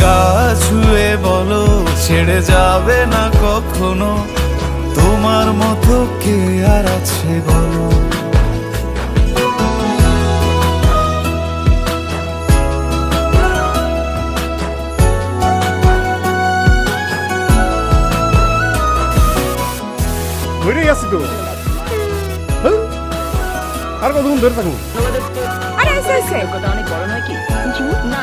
গা ছুঁয়ে বলো ছেড়ে যাবে না কখনো? তোমার মতো কে আর আছে বলো? তো। হ্যাঁ? আর কতক্ষণ ধরে থাকব? আরে আইসে আইসে। কথা অনেক বড় নয় কি? না।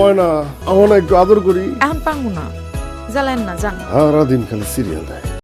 সময় না আমার একটু আদর করি। এখন পাঙ্গু না। জ্বালেন না যান। সারাদিন খালি সিরিয়াল দেয়